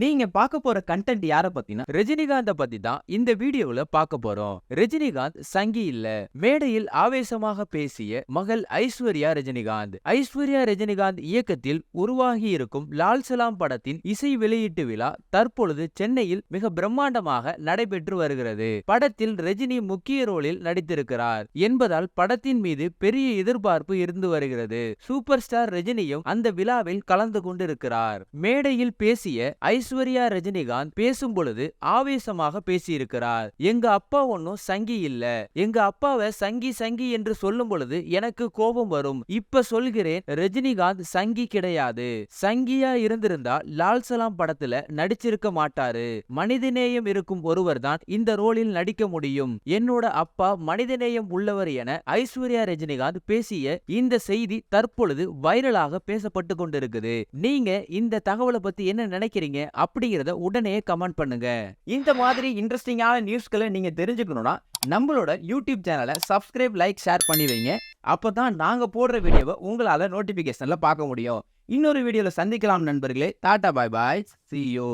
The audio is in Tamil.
நீங்க பார்க்க போற கண்டென்ட் யார பத்தினா ரஜினிகாந்த பத்தி தான் இந்த வீடியோல பார்க்க போறோம். ரஜினிகாந்த் சங்கி இல்ல மேடையில் ஆவேசமாக பேசிய மகள் ஐஸ்வர்யா ரஜினிகாந்த். ஐஸ்வர்யா ரஜினிகாந்த் இயக்கத்தில் உருவாகி இருக்கும் லால் சலாம் படத்தின் இசை வெளியீட்டு விழா தற்பொழுது சென்னையில் மிக பிரம்மாண்டமாக நடைபெற்று வருகிறது. படத்தில் ரஜினி முக்கிய ரோலில் நடித்திருக்கிறார் என்பதால் படத்தின் மீது பெரிய எதிர்பார்ப்பு இருந்து வருகிறது. சூப்பர் ஸ்டார் ரஜினியும் அந்த விழாவில் கலந்து கொண்டிருக்கிறார். மேடையில் பேசிய ஐஸ் ஐஸ்வர்யா ரஜினிகாந்த் பேசும் பொழுது ஆவேசமாக பேசியிருக்கிறார். எங்க அப்பா ஒன்னும் சங்கி இல்ல. எங்க அப்பாவை சங்கி சங்கி என்று சொல்லும் பொழுது எனக்கு கோபம் வரும். இப்ப சொல்கிறேன் ரஜினிகாந்த் சங்கி கிடையாது. சங்கியா இருந்திருந்தா லால் சலாம் படத்துல நடிச்சிருக்க மாட்டாரு. மனிதநேயம் இருக்கும் ஒருவர் தான் இந்த ரோலில் நடிக்க முடியும். என்னோட அப்பா மனிதநேயம் உள்ளவர் என ஐஸ்வர்யா ரஜினிகாந்த் பேசிய இந்த செய்தி தற்பொழுது வைரலாக பேசப்பட்டு கொண்டிருக்குது. நீங்க இந்த தகவலை பத்தி என்ன நினைக்கிறீங்க? அப்படிங்கறத உடனே கமெண்ட் பண்ணுங்க. இந்த மாதிரி இன்ட்ரெஸ்டிங்கான நியூஸ்களை நீங்க தெரிஞ்சுக்கணும்னா நம்மளோட யூடியூப் சேனலை சப்ஸ்கிரைப் லைக் ஷேர் பண்ணி வைங்க. அப்பதான் நாங்க போடுற வீடியோவை உங்களால நோட்டிபிகேஷன்ல பார்க்க முடியும். இன்னொரு வீடியோல சந்திக்கலாம் நண்பர்களே. Tata bye bye see you.